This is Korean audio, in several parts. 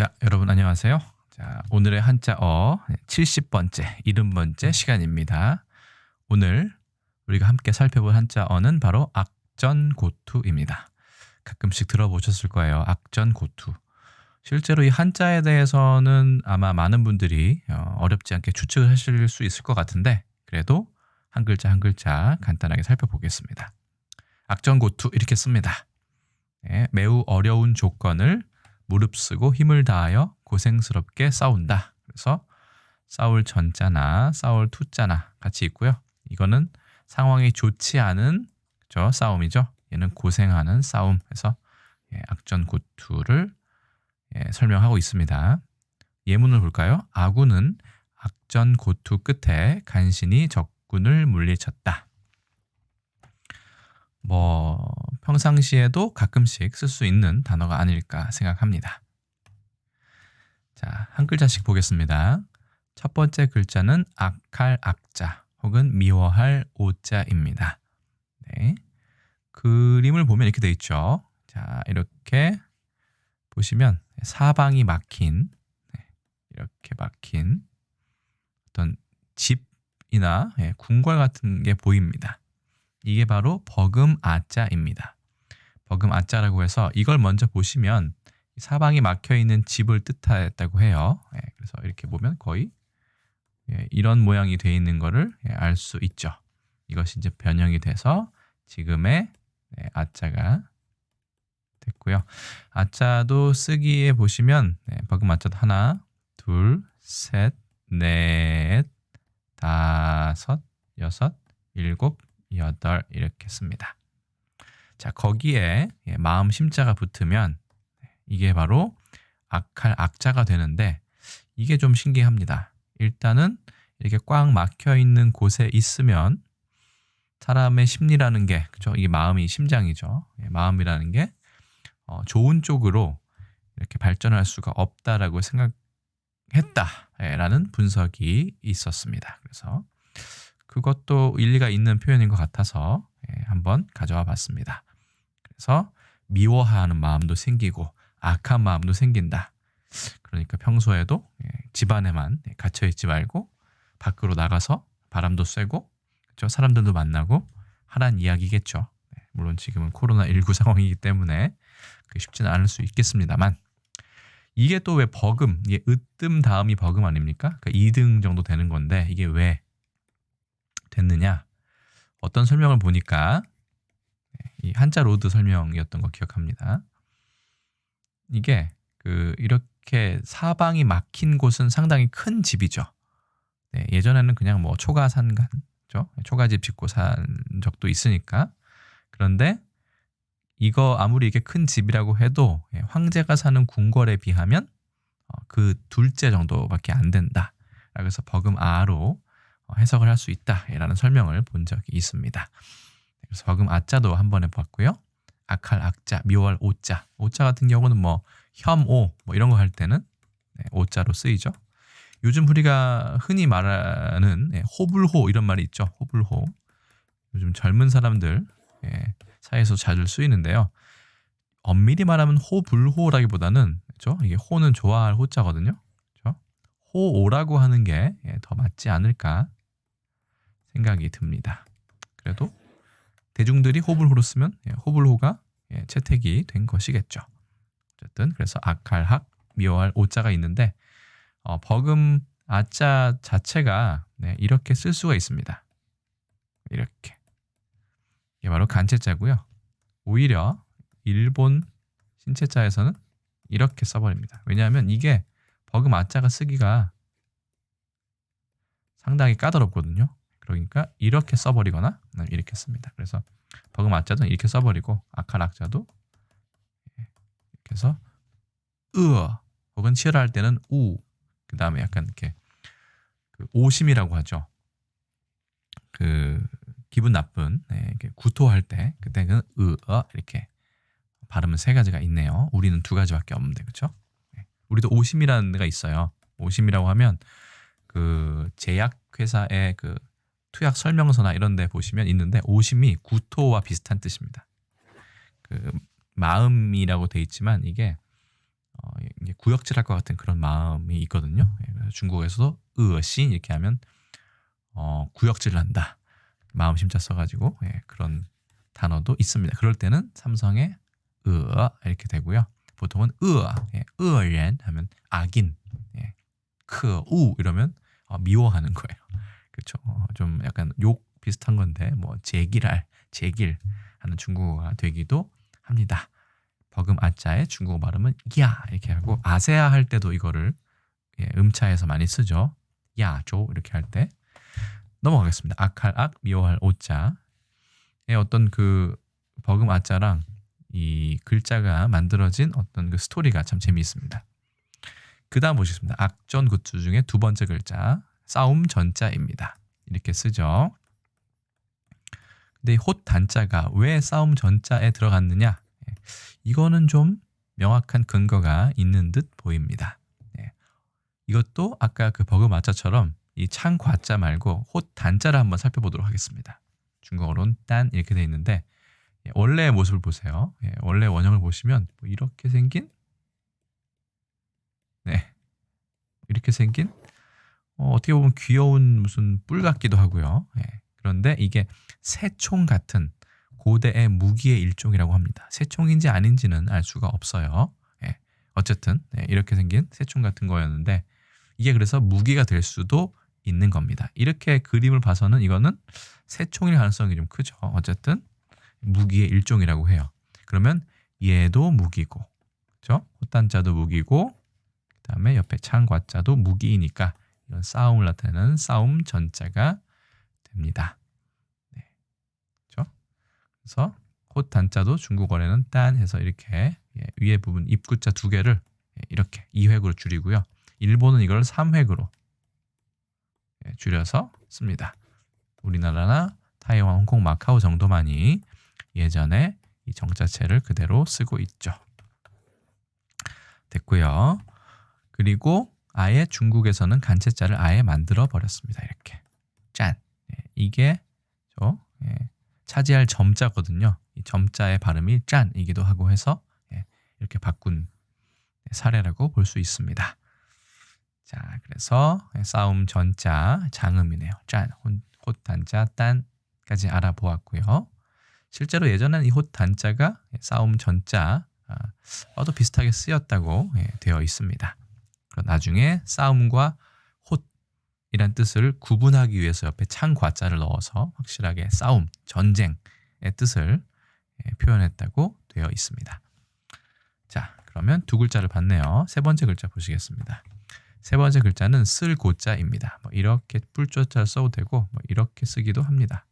자, 여러분 안녕하세요. 자, 오늘의 한자어 70번째, 70번째 시간입니다. 오늘 우리가 함께 살펴볼 한자어는 바로 악전고투입니다. 가끔씩 들어보셨을 거예요. 악전고투. 실제로 이 한자에 대해서는 아마 많은 분들이 어, 어렵지 않게 추측을 하실 수 있을 것 같은데 그래도 한 글자 한 글자 간단하게 살펴보겠습니다. 악전고투 이렇게 씁니다. 네, 매우 어려운 조건을 무릅쓰고 힘을 다하여 고생스럽게 싸운다. 그래서 싸울 전자나 싸울 투자나 같이 있고요. 이거는 상황이 좋지 않은 저 싸움이죠. 얘는 고생하는 싸움. 해서 예, 악전 고투를 예, 설명하고 있습니다. 예문을 볼까요? 아군은 악전 고투 끝에 간신히 적군을 물리쳤다. 뭐 평상시에도 가끔씩 쓸 수 있는 단어가 아닐까 생각합니다. 자, 한 글자씩 보겠습니다. 첫 번째 글자는 악할 악자 혹은 미워할 오자입니다. 네. 그림을 보면 이렇게 되어 있죠. 자, 이렇게 보시면 사방이 막힌 네, 이렇게 막힌 어떤 집이나 예, 궁궐 같은 게 보입니다. 이게 바로 버금 아자입니다. 버금 아자라고 해서 이걸 먼저 보시면 사방이 막혀 있는 집을 뜻했다고 해요. 예, 그래서 이렇게 보면 거의 예, 이런 모양이 되어 있는 것을 예, 알수 있죠. 이것이 이제 변형이 돼서 지금의 네, 아자가 됐고요. 아자도 쓰기에 보시면 네, 버금 아자도 하나, 둘, 셋, 넷, 다섯, 여섯, 일곱, 여덟 이렇게 씁니다. 자 거기에 예, 마음 심자가 붙으면 이게 바로 악할 악자가 되는데 이게 좀 신기합니다. 일단은 이렇게 꽉 막혀 있는 곳에 있으면 사람의 심리라는 게 그죠? 이게 마음이 심장이죠. 예, 마음이라는 게 어, 좋은 쪽으로 이렇게 발전할 수가 없다라고 생각했다라는 분석이 있었습니다. 그래서 그것도 일리가 있는 표현인 것 같아서 예, 한번 가져와 봤습니다. 그래서 미워하는 마음도 생기고 악한 마음도 생긴다. 그러니까 평소에도 예, 집안에만 갇혀 있지 말고 밖으로 나가서 바람도 쐬고 그렇죠? 사람들도 만나고 하란 이야기겠죠. 네, 물론 지금은 코로나 19 상황이기 때문에 쉽지는 않을 수 있겠습니다만 이게 또 왜 버금, 이게 으뜸 다음이 버금 아닙니까? 그러니까 2등 정도 되는 건데 이게 왜 됐느냐? 어떤 설명을 보니까 네, 이 한자 로드 설명이었던 거 기억합니다. 이게 그 이렇게 사방이 막힌 곳은 상당히 큰 집이죠. 네, 예전에는 그냥 뭐 초가산간, 죠 초가집 짓고 산 적도 있으니까. 그런데 이거 아무리 이게 큰 집이라고 해도 예, 황제가 사는 궁궐에 비하면 어, 그 둘째 정도밖에 안 된다. 그래서 버금 아로 어, 해석을 할 수 있다라는 설명을 본 적이 있습니다. 그래서 버금 아자도 한번 해봤고요. 악할 악자, 미워할 오자. 오자 같은 경우는 뭐 혐오 뭐 이런 거 할 때는 네, 오자로 쓰이죠. 요즘 우리가 흔히 말하는 네, 호불호 이런 말이 있죠. 호불호. 요즘 젊은 사람들 예, 사이에서 자주 쓰이는데요. 엄밀히 말하면 호불호라기보다는 그렇죠? 이게 호는 좋아할 호자거든요. 그렇죠? 호오라고 하는 게더 예, 맞지 않을까 생각이 듭니다. 그래도 대중들이 호불호로 쓰면 예, 호불호가 예, 채택이 된 것이겠죠. 어쨌든 그래서 악할 학 미워할 오자가 있는데 어, 버금 아자 자체가 네, 이렇게 쓸 수가 있습니다. 이렇게 이게 바로 간체자고요. 오히려 일본 신체자에서는 이렇게 써버립니다. 왜냐하면 이게 버금 아자가 쓰기가 상당히 까다롭거든요. 그러니까 이렇게 써버리거나 이렇게 씁니다. 그래서 버금 아자도 이렇게 써버리고 아칼 악자도 이렇게 해서 으어 혹은 치열할 때는 우. 그 다음에 약간 이렇게 그 오심이라고 하죠. 그 기분 나쁜 네, 구토할 때 그때는 으 어 이렇게 발음은 세 가지가 있네요. 우리는 두 가지밖에 없는데 그렇죠? 네. 우리도 오심이라는 데가 있어요. 오심이라고 하면 그 제약 회사의 그 투약 설명서나 이런 데 보시면 있는데 오심이 구토와 비슷한 뜻입니다. 그 마음이라고 돼 있지만 이게 어, 구역질할 것 같은 그런 마음이 있거든요. 예, 중국에서도 으어신 이렇게 하면 어, 구역질 난다. 마음 심자 써가지고 예, 그런 단어도 있습니다. 그럴 때는 삼성의 으어 이렇게 되고요. 보통은 으어, 예, 으어렌 하면 악인, 예, 크우 이러면 어, 미워하는 거예요. 그렇죠. 어, 좀 약간 욕 비슷한 건데 뭐 제길할, 제길 하는 중국어가 되기도 합니다. 버금 아자의 중국어 발음은 야 이렇게 하고 아세아 할 때도 이거를 예, 음차에서 많이 쓰죠. 야조 이렇게 할 때 넘어가겠습니다. 악할 악, 미워할 오자. 의 어떤 그 버금 아자랑 이 글자가 만들어진 어떤 그 스토리가 참 재미있습니다. 그 다음 보시겠습니다. 악전 굿즈 중에 두 번째 글자 싸움 전자입니다. 이렇게 쓰죠. 근데 홑 단자가 왜 싸움 전자에 들어갔느냐? 예, 이거는 좀 명확한 근거가 있는 듯 보입니다. 예, 이것도 아까 그 버그 마차처럼 이 창 과자 말고 홑 단자를 한번 살펴보도록 하겠습니다. 중국어로는 딴 이렇게 돼 있는데 예, 원래의 모습을 보세요. 예, 원래 원형을 보시면 뭐 이렇게 생긴 네 이렇게 생긴 어, 어 떻게 보면 귀여운 무슨 뿔 같기도 하고요. 예, 그런데 이게 새총 같은 고대의 무기의 일종이라고 합니다. 새총인지 아닌지는 알 수가 없어요. 예, 어쨌든 예, 이렇게 생긴 새총 같은 거였는데 이게 그래서 무기가 될 수도 있는 겁니다. 이렇게 그림을 봐서는 이거는 새총일 가능성이 좀 크죠. 어쨌든 무기의 일종이라고 해요. 그러면 얘도 무기고, 그렇죠? 호단자도 무기고, 그 다음에 옆에 창과자도 무기이니까 이런 싸움을 나타내는 싸움 전자가 됩니다. 네. 그렇죠? 그래서 호 단자도 중국어에는 딴 해서 이렇게 예, 위에 부분 입구자 두 개를 예, 이렇게 2획으로 줄이고요. 일본은 이걸 3획으로 예, 줄여서 씁니다. 우리나라나 타이완, 홍콩, 마카오 정도만이 예전에 이 정자체를 그대로 쓰고 있죠. 됐고요. 그리고 아예 중국에서는 간체자를 아예 만들어 버렸습니다. 이렇게 짠 예, 이게 저 예, 차지할 점자거든요. 이 점자의 발음이 짠이기도 하고 해서 예, 이렇게 바꾼 사례라고 볼 수 있습니다. 자, 그래서 싸움 전자 장음이네요. 짠, 헛단자 딴까지 알아보았고요. 실제로 예전에는 이 헛단자가 싸움 전자 어도 비슷하게 쓰였다고 되어 있습니다. 나중에 싸움과 헛이란 뜻을 구분하기 위해서 옆에 창과자를 넣어서 확실하게 싸움, 전쟁의 뜻을 예, 표현했다고 되어 있습니다. 자, 그러면 두 글자를 봤네요. 세 번째 글자 보시겠습니다. 세 번째 글자는 쓸 고자입니다. 뭐 이렇게 뿔조자 써도 되고 뭐 이렇게 쓰기도 합니다.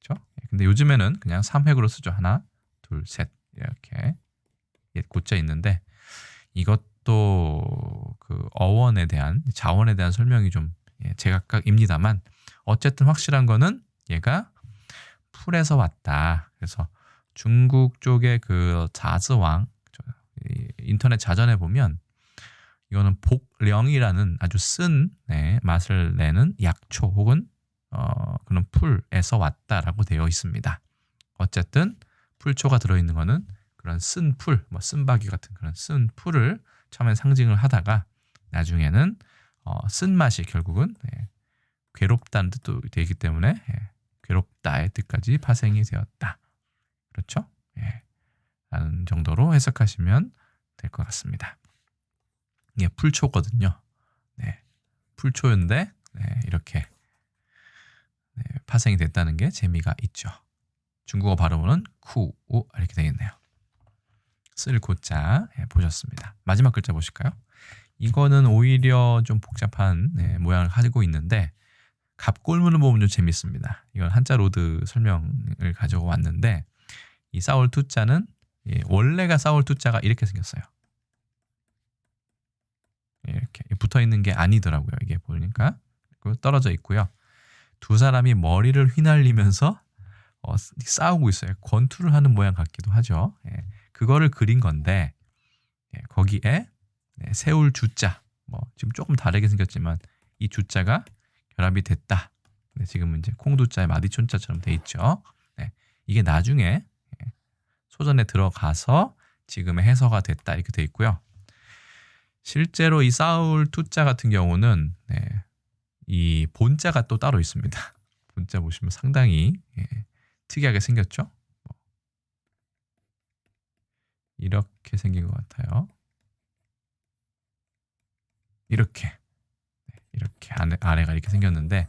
그렇죠? 근데 요즘에는 그냥 3획으로 쓰죠. 하나, 둘, 셋 이렇게 옛 고자 있는데 이것 또 그 어원에 대한 자원에 대한 설명이 좀 예, 제각각입니다만 어쨌든 확실한 거는 얘가 풀에서 왔다. 그래서 중국 쪽의 그 자즈왕 인터넷 자전에 보면 이거는 복령이라는 아주 쓴 네, 맛을 내는 약초 혹은 어, 그런 풀에서 왔다라고 되어 있습니다. 어쨌든 풀초가 들어있는 거는 그런 쓴 풀, 뭐 쓴바귀 같은 그런 쓴 풀을 처음엔 상징을 하다가 나중에는 어, 쓴맛이 결국은 예, 괴롭다는 뜻도 되기 때문에 예, 괴롭다의 뜻까지 파생이 되었다. 그렇죠? 예, 라는 정도로 해석하시면 될 것 같습니다. 이게 풀초거든요. 네, 풀초인데 네, 이렇게 네, 파생이 됐다는 게 재미가 있죠. 중국어 발음으로는 쿠우 이렇게 되겠네요. 쓸 고자 예, 보셨습니다. 마지막 글자 보실까요? 이거는 오히려 좀 복잡한 네, 모양을 가지고 있는데 갑골문을 보면 좀 재밌습니다. 이건 한자 로드 설명을 가지고 왔는데 이 싸울 투자는 예, 원래가 싸울 투자가 이렇게 생겼어요. 이렇게 붙어 있는 게 아니더라고요. 이게 보니까 떨어져 있고요. 두 사람이 머리를 휘날리면서 어, 싸우고 있어요. 권투를 하는 모양 같기도 하죠. 예. 그거를 그린 건데 예, 거기에 네, 세울 주자 뭐 지금 조금 다르게 생겼지만 이 주자가 결합이 됐다. 네, 지금은 이제 콩두자의 마디촌자처럼 돼 있죠. 네, 이게 나중에 예, 소전에 들어가서 지금의 해서가 됐다 이렇게 돼 있고요. 실제로 이 사울 투자 같은 경우는 네, 이 본자가 또 따로 있습니다. 본자 보시면 상당히 예, 특이하게 생겼죠. 뭐, 이렇게 생긴 것 같아요. 이렇게 네, 이렇게 아래, 아래가 이렇게 생겼는데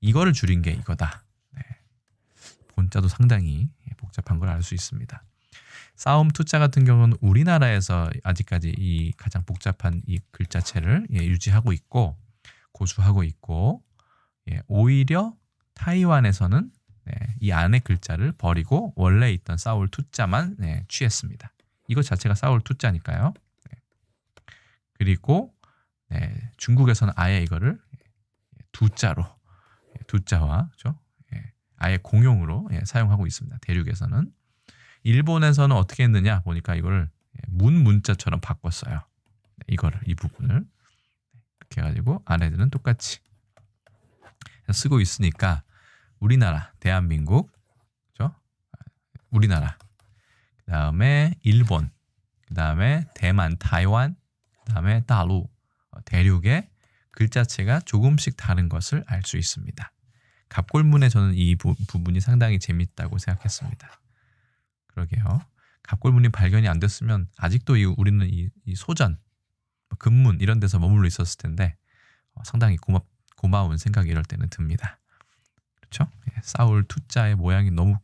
이거를 줄인 게 이거다. 네. 본자도 상당히 복잡한 걸 알 수 있습니다. 싸움 투자 같은 경우는 우리나라에서 아직까지 이 가장 복잡한 이 글자체를 예, 유지하고 있고 고수하고 있고 예, 오히려 타이완에서는 네, 이 안에 글자를 버리고 원래 있던 싸울 투자만 네, 취했습니다. 이것 자체가 싸울 투자니까요. 네. 그리고 네, 중국에서는 아예 이거를 두자로 두자와 그렇죠? 예, 아예 공용으로 예, 사용하고 있습니다. 대륙에서는 일본에서는 어떻게 했느냐 보니까 이거를 문 문자처럼 바꿨어요. 네, 이거를 이 부분을 이렇게 해가지고 안에들은 똑같이 쓰고 있으니까 우리나라 대한민국 그죠? 우리나라 그 다음에 일본 그 다음에 대만 타이완 그 다음에 다루 어, 대륙의 글자체가 조금씩 다른 것을 알 수 있습니다. 갑골문에 저는 이 부, 분이 상당히 재밌다고 생각했습니다. 그러게요. 갑골문이 발견이 안 됐으면 아직도 이, 우리는 이, 이 소전, 뭐 금문 이런 데서 머물러 있었을 텐데 어, 상당히 고마, 고마운 생각이 이럴 때는 듭니다. 그렇죠? 예, 싸울 투자의 모양이 너무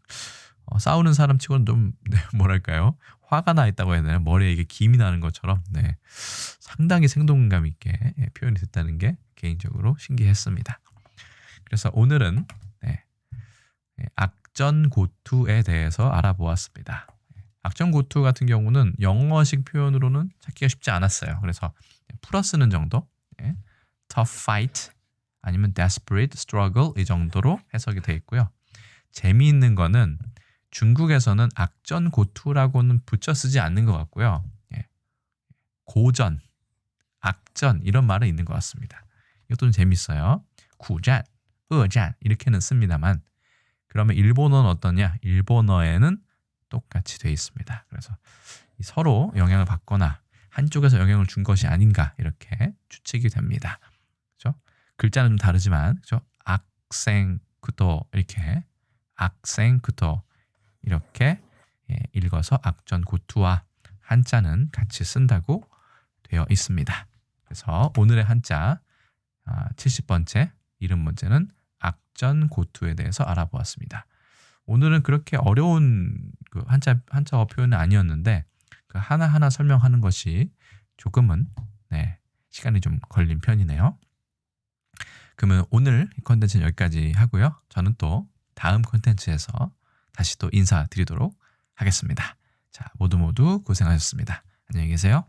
어, 싸우는 사람 치고는 좀 네, 뭐랄까요 화가 나 있다고 해야 되나 머리에 이게 김이 나는 것처럼 네, 상당히 생동감 있게 예, 표현이 됐다는 게 개인적으로 신기했습니다. 그래서 오늘은 네, 예, 악전고투에 대해서 알아보았습니다. 악전고투 같은 경우는 영어식 표현으로는 찾기가 쉽지 않았어요. 그래서 풀어 쓰는 정도, 예, tough fight 아니면 desperate struggle 이 정도로 해석이 되어 있고요. 재미있는 거는 중국에서는 악전 고투라고는 붙여 쓰지 않는 것 같고요. 예, 고전, 악전 이런 말은 있는 것 같습니다. 이것도 재밌어요. 구잔, 어잔 이렇게는 씁니다만 그러면 일본어는 어떠냐? 일본어에는 똑같이 되어 있습니다. 그래서 서로 영향을 받거나 한쪽에서 영향을 준 것이 아닌가 이렇게 추측이 됩니다. 그렇죠? 글자는 좀 다르지만 그렇죠? 악생부터 이렇게 악생부터 이렇게 예, 읽어서 악전 고투와 한자는 같이 쓴다고 되어 있습니다. 그래서 오늘의 한자 70번째 아, 이름 문제는 악전 고투에 대해서 알아보았습니다. 오늘은 그렇게 어려운 그 한자 한자어 표현은 아니었는데 그 하나 하나 설명하는 것이 조금은 네, 시간이 좀 걸린 편이네요. 그러면 오늘 컨텐츠는 여기까지 하고요. 저는 또 다음 컨텐츠에서 다시 또 인사드리도록 하겠습니다. 자, 모두 모두 고생하셨습니다. 안녕히 계세요.